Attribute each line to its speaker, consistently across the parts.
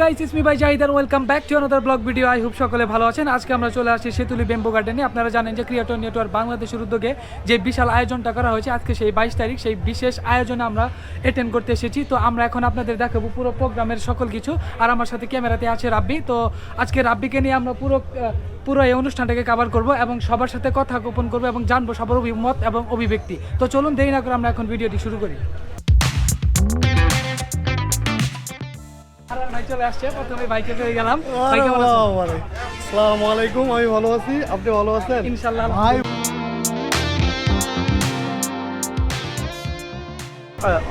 Speaker 1: Guys it's me ভাই জাহিদ আর welcome back to another blog video I hope সকলে ভালো আছেন। আজকে আমরা চলে আসছি সেতুলি বেম্বো গার্ডেনে আপনারা জানেন যে ক্রিয়েটর নেটওয়ার্ক বাংলাদেশের উদ্যোগে যে বিশাল আয়োজনটা করা হয়েছে, আজকে সেই বাইশ তারিখ, সেই বিশেষ আয়োজনে আমরা অ্যাটেন্ড করতে এসেছি। তো আমরা এখন আপনাদের দেখাবো পুরো প্রোগ্রামের সকল কিছু। আর আমার সাথে ক্যামেরাতে আছে রাব্বি। তো আজকে রাব্বিকে নিয়ে আমরা পুরো পুরো এই অনুষ্ঠানটাকে কভার করব এবং সবার সাথে কথা গোপন করব এবং জানব সবার অভিমত এবং অভিব্যক্তি। তো চলুন দেরি না করে আমরা এখন ভিডিওটি শুরু করি। ভাই চলে আসছে। প্রথমে বাইকে পেয়ে গেলাম। ভাই কেমন আছেন?
Speaker 2: আসসালামু আলাইকুম আমি ভালো আছি। আপনি ভালো আছেন? ভাই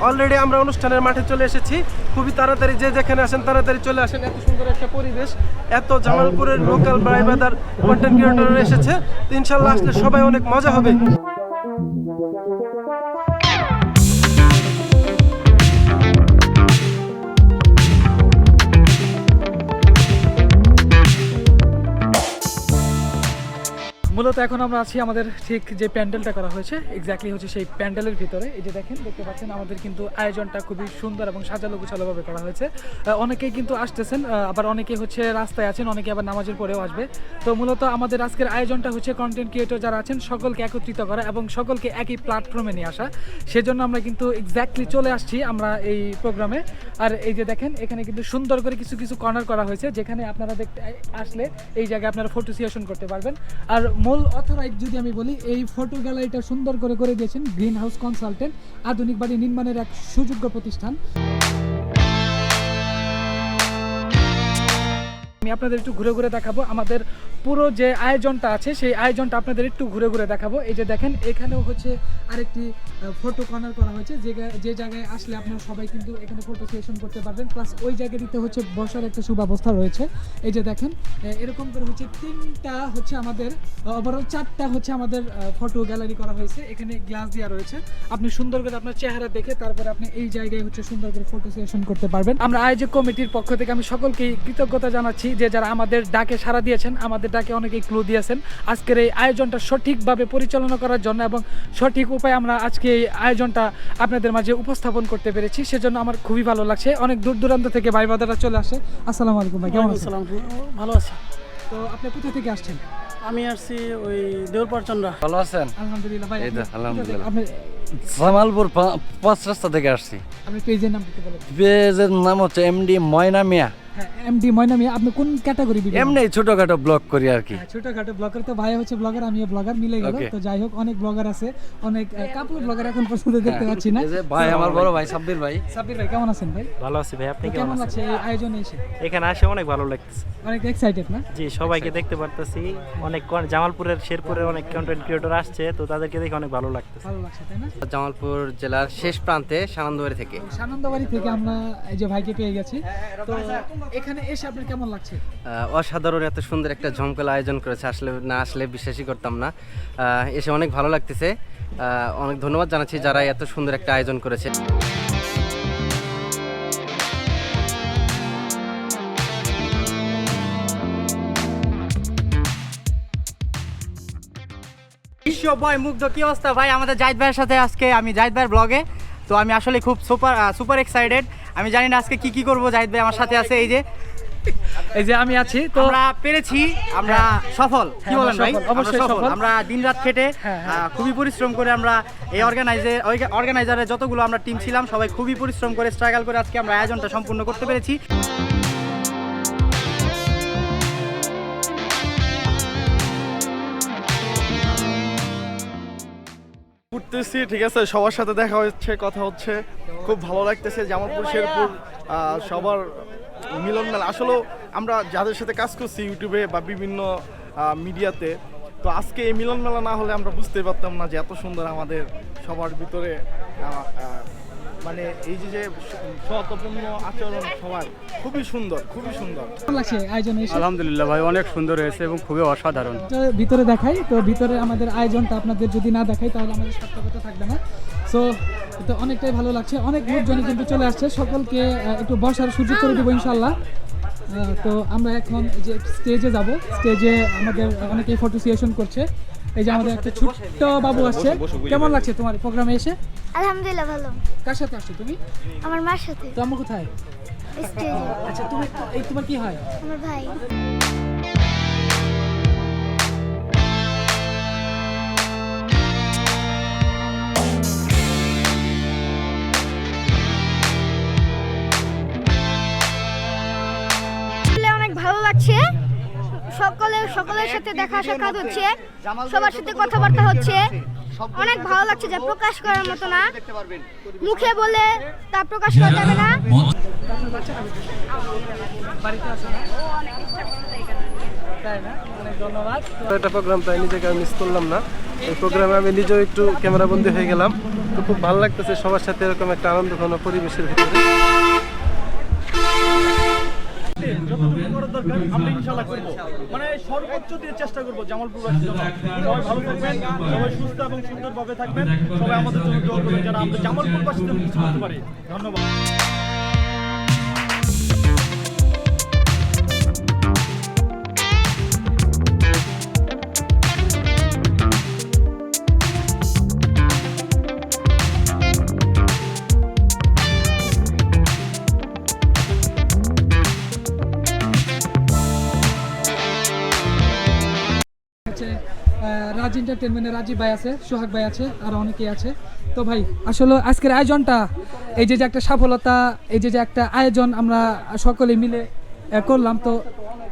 Speaker 3: অলরেডি আমরা অনুষ্ঠানের মাঠে চলে এসেছি। খুবই তাড়াতাড়ি যে যেখানে আসেন তাড়াতাড়ি চলে আসেন। এত সুন্দর একটা পরিবেশ এত জামালপুরের লোকাল ব্রাইবাদার কন্টেন্ট ক্রিয়েটর এসেছে। তো ইনশাল্লাহ আসলে সবাই অনেক মজা হবে।
Speaker 1: মূলত এখন আমরা আছি আমাদের ঠিক যে প্যান্ডেলটা করা হয়েছে এক্স্যাক্টলি হচ্ছে সেই প্যান্ডেলের ভিতরে। এই যে দেখেন, দেখতে পাচ্ছেন আমাদের কিন্তু আয়োজনটা খুবই সুন্দর এবং সাজালো গুছালোভাবে করা হয়েছে। অনেকেই কিন্তু আসতেছেন আবার অনেকে হচ্ছে রাস্তায় আছেন অনেকে আবার নামাজের পরেও আসবে। তো মূলত আমাদের আজকের আয়োজনটা হচ্ছে কন্টেন্ট ক্রিয়েটর যারা আছেন, সকলকে একত্রিত করা এবং সকলকে একই প্ল্যাটফর্মে নিয়ে আসা। সেজন্য আমরা কিন্তু এক্স্যাক্টলি চলে আসছি আমরা এই প্রোগ্রামে আর এই যে দেখেন, এখানে কিন্তু সুন্দর করে কিছু কিছু কর্নার করা হয়েছে, যেখানে আপনারা দেখতে, আসলে এই জায়গায় আপনারা ফটো করতে পারবেন। আর মূল অথরাইট যদি আমি বলি, এই ফটো গ্যালারিটা সুন্দর করে করে দিয়েছেন গ্রিন হাউস কনসালটেন্ট আধুনিক বাড়ি নির্মাণের এক সুযোগ্য প্রতিষ্ঠান। আমি আপনাদের একটু ঘুরে ঘুরে দেখাবো। আমাদের পুরো যে আয়োজনটা আছে, সেই আয়োজনটা আপনাদের একটু ঘুরে ঘুরে দেখাবো। এই যে দেখেন, এখানেও হচ্ছে আরেকটি ফটো কর্নার করা হয়েছে। যে যে জায়গায় আসলে আপনারা সবাই কিন্তু এখানে ফটো সেশন করতে পারবেন। প্লাস ওই জায়গাটিতে হচ্ছে বসার একটা সুব্যবস্থা রয়েছে। এই যে দেখেন এরকম করে হচ্ছে তিনটা হচ্ছে আমাদের ওভারঅল চারটা হচ্ছে আমাদের ফটো গ্যালারি করা হয়েছে। এখানে গ্লাস দেওয়া রয়েছে। আপনি সুন্দর করে আপনার চেহারা দেখে তারপরে আপনি এই জায়গায় হচ্ছে সুন্দর করে ফটো সেশন করতে পারবেন। আমরা আয়োজক কমিটির পক্ষ থেকে আমি সকলকেই কৃতজ্ঞতা জানাচ্ছি। যে যারা আমাদের ডাকে সাড়া দিয়েছেন আমাদের ডাকে অনেকেই ক্লু দিয়েছেন। আজকের এই আয়োজনটা সঠিকভাবে পরিচালনা করার জন্য এবং সঠিক উপায়ে আমরা আজকে এই আয়োজনটা আপনাদের মাঝে উপস্থাপন করতে পেরেছি। সেজন্য আমার খুবই ভালো লাগছে। অনেক দূর দূরান্ত থেকে ভাই বাদারা চলে আসে। আসসালামু আলাইকুম ভাই কেমন আছেন?
Speaker 4: ভালো আছি।
Speaker 1: তো আপনি কোথা থেকে আসছেন?
Speaker 4: আমি আসছি ওই দেউরপাড় চন্দ্রা
Speaker 5: ভালো আছেন?
Speaker 1: আলহামদুলিল্লাহ ভাই
Speaker 5: এই তো, আলহামদুলিল্লাহ।
Speaker 1: আপনি
Speaker 5: জামালপুর পাঁচ রাস্তা থেকে আসছি।
Speaker 1: আপনি পেজের নাম কি বলেন?
Speaker 5: পেজের নাম হচ্ছে এমডি ময়না মিয়া।
Speaker 1: এমডি আপনি কোন ক্যাটাগরি ভিডিও
Speaker 5: এমনি ছোটখাটো ব্লগ করি আর কি।
Speaker 1: হ্যাঁ, ছোটখাটো ব্লগার তো ভাই হচ্ছে ব্লগার আমিও ব্লগার মিলে গেল। তো যাই হোক অনেক ব্লগার আছে অনেক কাপড় ব্লগার এখন পর্যন্ত দেখতে পাচ্ছি না।
Speaker 5: যে ভাই আমার বড় ভাই সাব্বির ভাই।
Speaker 1: সাব্বির ভাই কেমন আছেন ভাই?
Speaker 4: ভালো আছি ভাই আপনি কেমন আছেন?
Speaker 1: লাগছে এই আয়োজনে এসে?
Speaker 4: এখানে আসে অনেক ভালো লাগতেছে।
Speaker 1: অনেক এক্সাইটেড না?
Speaker 4: জি সবাইকে দেখতে পারতেছি। অনেক জামালপুরের শেরপুরের অনেক কন্টেন্ট ক্রিয়েটর আসছে তো তাদেরকে দেখে অনেক ভালো লাগতেছে।
Speaker 1: ভালো লাগছে তাই না?
Speaker 6: জামালপুর জেলার শেষ প্রান্তে সানন্দবাড়ি থেকে।
Speaker 1: সানন্দবাড়ি থেকে আমরা এই যে ভাইকে পেয়ে গেছি। তো এখানে এসে আপনার কেমন লাগছে?
Speaker 6: অসাধারণ এত সুন্দর একটা ঝমকলা আয়োজন করেছে আসলে না আসলে বিশ্বাসই করতাম না। আহ, এসে অনেক ভালো লাগতেছে। অনেক ধন্যবাদ জানাচ্ছি যারা এত সুন্দর একটা আয়োজন করেছে।
Speaker 7: বিশ্ব বয় মুগ্ধ কি অবস্থা? ভাই আমাদের জাহিদ ভাইয়ের সাথে আজকে আমি জাহিদ ভাইয়ের ব্লগে তো আমি আসলে খুব সুপার সুপার এক্সাইটেড আমি জানি না আজকে কি কি করব জাহিদ ভাই আমার সাথে আছে এই যে।
Speaker 1: এই যে আমি আছি তো
Speaker 7: আমরা পেরেছি আমরা সফল কি
Speaker 1: হ্যাঁ,
Speaker 7: বলেন ভাই?
Speaker 1: অবশ্যই সফল।
Speaker 7: আমরা দিন রাত খেটে
Speaker 1: হ্যাঁ, হ্যাঁ।
Speaker 7: খুবই পরিশ্রম করে আমরা এই অর্গানাইজে অর্গানাইজারে যতগুলো আমরা টিম ছিলাম সবাই খুবই পরিশ্রম করে স্ট্রাগল করে আজকে আমরা আয়োজনটা সম্পূর্ণ করতে পেরেছি।
Speaker 2: ঘুরতেছি ঠিক আছে? সবার সাথে দেখা হচ্ছে, কথা হচ্ছে। খুব ভালো লাগতেছে জামালপুর, শেরপুর সবার মিলন মেলা। আসলেও আমরা যাদের সাথে কাজ করছি ইউটিউবে বা বিভিন্ন মিডিয়াতে, তো আজকে এই মিলন মেলা না হলে আমরা বুঝতে পারতাম না যে এত সুন্দর আমাদের সবার ভিতরে মানে এই যে যে সতপূর্ণ আচরণ সবার খুবই সুন্দর খুবই সুন্দর।
Speaker 1: লাগছে আয়োজনে
Speaker 4: আলহামদুলিল্লাহ ভাই অনেক সুন্দর হয়েছে এবং খুবই অসাধারণ।
Speaker 1: ভিতরে দেখাই তো ভিতরে আমাদের আয়োজনটা আপনাদের যদি না দেখাই তাহলে আমাদের সার্থকতা থাকবে না। সো তো অনেকটাই ভালো লাগছে অনেক লোকজনই কিন্তু চলে আসছে সকলকে একটু বসার সুযোগ করে দেবো ইনশাল্লাহ তো আমরা এখন যে স্টেজে যাব স্টেজে আমাদের অনেকেই ফটো সেশন করছে। এই যে আমাদের একটা ছোট্ট বাবু আসছে কেমন লাগছে তোমার প্রোগ্রামে এসে?
Speaker 8: আলহামদুলিল্লাহ ভালো।
Speaker 1: কার সাথে আসছো তুমি?
Speaker 8: আমার মার সাথে।
Speaker 1: তো আমরা কোথায়?
Speaker 8: স্টেজে।
Speaker 1: আচ্ছা তুমি এই তোমার কি হয়?
Speaker 8: আমার ভাই। অনেক ভালো লাগছে। সকলে সকলের সাথে দেখা সাক্ষাৎ হচ্ছে। সবার সাথে কথাবার্তা হচ্ছে। অনেক ভালো লাগছে যা প্রকাশ করার মতো না। মুখে বলে তা প্রকাশ করা যাবে না।
Speaker 3: একটা প্রোগ্রাম তাই নিজেকে মিস করলাম না। এই প্রোগ্রামে আমি নিজেও একটু ক্যামেরাবন্দি হয়ে গেলাম। তো খুব ভালো লাগতেছে সবার সাথে এরকম একটা আনন্দ আনন্দঘন পরিবেশের ভিতরে।
Speaker 2: আমরা ইনশাআল্লাহ করব। মানে সর্বোচ্চ দিয়ে চেষ্টা করব জামালপুরবাসীর জন্য সবাই ভালো থাকবেন সবাই সুস্থ এবং সুন্দরভাবে থাকবেন। সবাই আমাদের জন্য দোয়া করবেন যারা আমরা জামালপুরবাসীদের কিছু করতে পারি। ধন্যবাদ।
Speaker 1: এন্টারটেনমেন্টের রাজীব ভাই আছে, সোহাগ ভাই আছে, আর অনেকেই আছে। তো ভাই, আসলে আজকের আয়োজনটা, এই যে যে একটা সফলতা, এই যে যে একটা আয়োজন আমরা সকলে মিলে করলাম, তো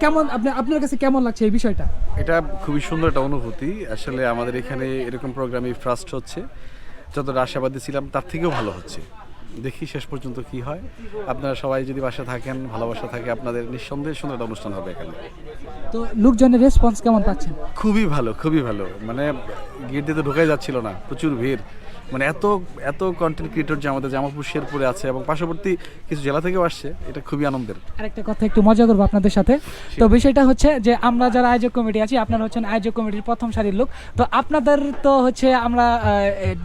Speaker 1: কেমন, আপনি, আপনার কাছে কেমন লাগছে এই বিষয়টা?
Speaker 9: এটা খুবই সুন্দর একটা অনুভূতি। আসলে আমাদের এখানে এরকম প্রোগ্রামই ফার্স্ট হচ্ছে। যতটা আশাবাদী ছিলাম, তার থেকেও ভালো হচ্ছে। দেখি শেষ পর্যন্ত কি হয়। আপনারা সবাই যদি বাসা থাকেন ভালোবাসা থাকে আপনাদের নিঃসন্দেহে সুন্দর একটা অনুষ্ঠান হবে এখানে।
Speaker 1: তো লোকজনের রেসপন্স কেমন পাচ্ছেন?
Speaker 9: খুবই ভালো খুবই ভালো। মানে গেট দিয়ে তো ঢোকাই যাচ্ছিল না প্রচুর ভিড়। মানে এত এত কন্টেন্ট ক্রিয়েটর যে আমাদের জামালপুর শেরপুরে আছে এবং পার্শ্ববর্তী কিছু জেলা থেকেও আসছে এটা খুবই আনন্দের।
Speaker 1: আরেকটা কথা একটু মজা করব আপনাদের সাথে। তো বিষয়টা হচ্ছে যে আমরা যারা আয়োজক কমিটি আছি আপনারা হচ্ছেন আয়োজক কমিটির প্রথম সারির লোক। তো আপনাদের তো হচ্ছে আমরা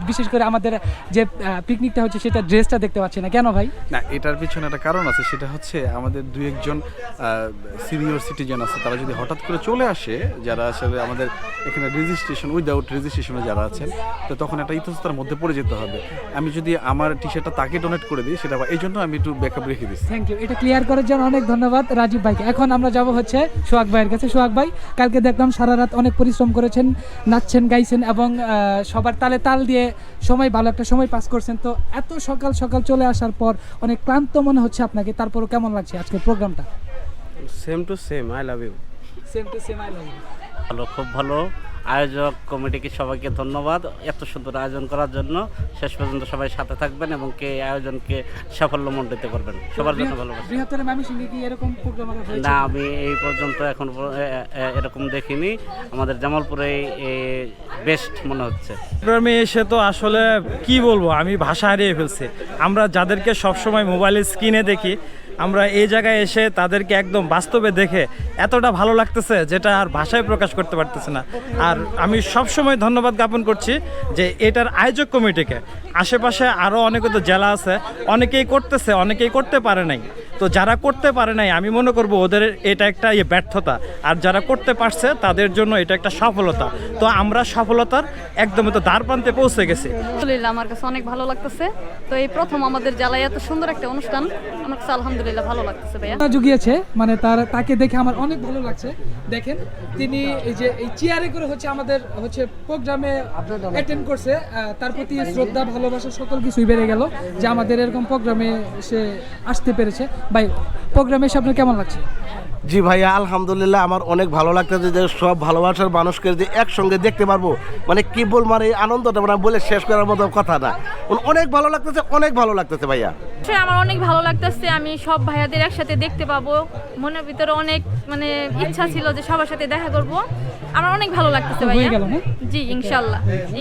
Speaker 1: বিশেষ করে আমাদের যে পিকনিকটা হচ্ছে সেটা ড্রেসটা দেখতে পাচ্ছি না। কেন ভাই?
Speaker 9: না এটার পিছনে একটা কারণ আছে সেটা হচ্ছে আমাদের দুই একজন সিনিয়র সিটিজেন আছে। তারা যদি হঠাৎ করে চলে আসে যারা আসলে আমাদের এখানে রেজিস্ট্রেশন উইদাউট রেজিস্ট্রেশনে যারা আছেন তো তখন একটা ইতস্ততার মধ্যে পড়ে যেতে হবে। আমি যদি আমার টি শার্টটা তাকে ডোনেট করে দিই সেটা এই জন্য আমি একটু ব্যাকআপ রেখে দিচ্ছি।
Speaker 1: থ্যাংক ইউ এটা ক্লিয়ার করার জন্য অনেক ধন্যবাদ রাজীব ভাইকে। এখন আমরা যাব হচ্ছে সোহাগ ভাইয়ের কাছে। সোহাগ ভাই কালকে দেখলাম সারা রাত অনেক পরিশ্রম করেছেন নাচছেন গাইছেন এবং আহ, সবার তালে তাল দিয়ে সময় ভালো একটা সময় পাস করছেন। তো এত সকাল সকাল চলে আসার পর অনেক ক্লান্ত মনে হচ্ছে আপনাকে। তারপরও কেমন লাগছে আজকের প্রোগ্রামটা?
Speaker 3: Same to same I love you
Speaker 1: same to same I love you
Speaker 4: ভালো খুব ভালো। আয়োজক কমিটিকে সবাইকে ধন্যবাদ এত সুন্দর আয়োজন করার জন্য। শেষ পর্যন্ত সবাই সাথে থাকবেন এবং কে এই আয়োজনকে সাফল্যমণ্ডিত করবেন। সবার জন্য ভালোবাসা। না আমি এই পর্যন্ত এখন এরকম দেখিনি। আমাদের জামালপুরে বেস্ট মনে হচ্ছে।
Speaker 10: প্রোগ্রামে এসে তো আসলে কি বলব আমি ভাষা হারিয়ে ফেলছি। আমরা যাদেরকে সবসময় মোবাইলের স্ক্রিনে দেখি আমরা এই জায়গায় এসে তাদেরকে একদম বাস্তবে দেখে এতটা ভালো লাগতেছে যেটা আর ভাষায় প্রকাশ করতে পারতেছে না। আর আমি সবসময় ধন্যবাদ জ্ঞাপন করছি যে এটার আয়োজক কমিটিকে। আশেপাশে আরও অনেক জেলা আছে, অনেকেই করতেছে, অনেকেই করতে পারে নাই। তো যারা করতে পারে নাই আমি মনে করব ওদের এটা একটা ইয়ে ব্যর্থতা। আর যারা করতে পারছে তাদের জন্য এটা একটা সফলতা। তো আমরা সফলতার একদম তো দ্বার প্রান্তে পৌঁছে গেছি।
Speaker 11: আলহামদুলিল্লাহ আমার কাছে অনেক ভালো লাগতেছে। তো এই প্রথম আমাদের জেলায় এত সুন্দর একটা অনুষ্ঠান আমার কাছে আলহামদুলিল্লাহ ভালো লাগতেছে ভাইয়া।
Speaker 1: জুগিয়েছে মানে তার তাকে দেখে আমার অনেক ভালো লাগছে। দেখেন তিনি এই যে এই চেয়ারে করে হচ্ছে আমাদের হচ্ছে প্রোগ্রামে অ্যাটেন্ড করছে আহ, তার প্রতি শ্রদ্ধা ভালোবাসা সকল কিছুই বেড়ে গেল যে আমাদের এরকম প্রোগ্রামে সে আসতে পেরেছে। ভাই প্রোগ্রামে এসে আপনার কেমন লাগছে?
Speaker 12: জি ভাইয়া আলহামদুলিল্লাহ আমার অনেক ভালো লাগতেছে যে সব ভালোবাসার মানুষকে যে একসঙ্গে দেখতে পারব। মানে কি বল মানে এই আনন্দটা মানে বলে শেষ করার মতো কথা না। অনেক ভালো লাগতেছে অনেক ভালো লাগতেছে ভাইয়া।
Speaker 11: আমার অনেক ভালো লাগতেছে আমি সব ভাইয়াদের একসাথে দেখতে পাবো। মনের ভিতরে অনেক মানে ইচ্ছা ছিল যে সবার সাথে দেখা করব। আমার অনেক ভালো লাগতেছে ভাইয়া। জি ইনশাল্লাহ।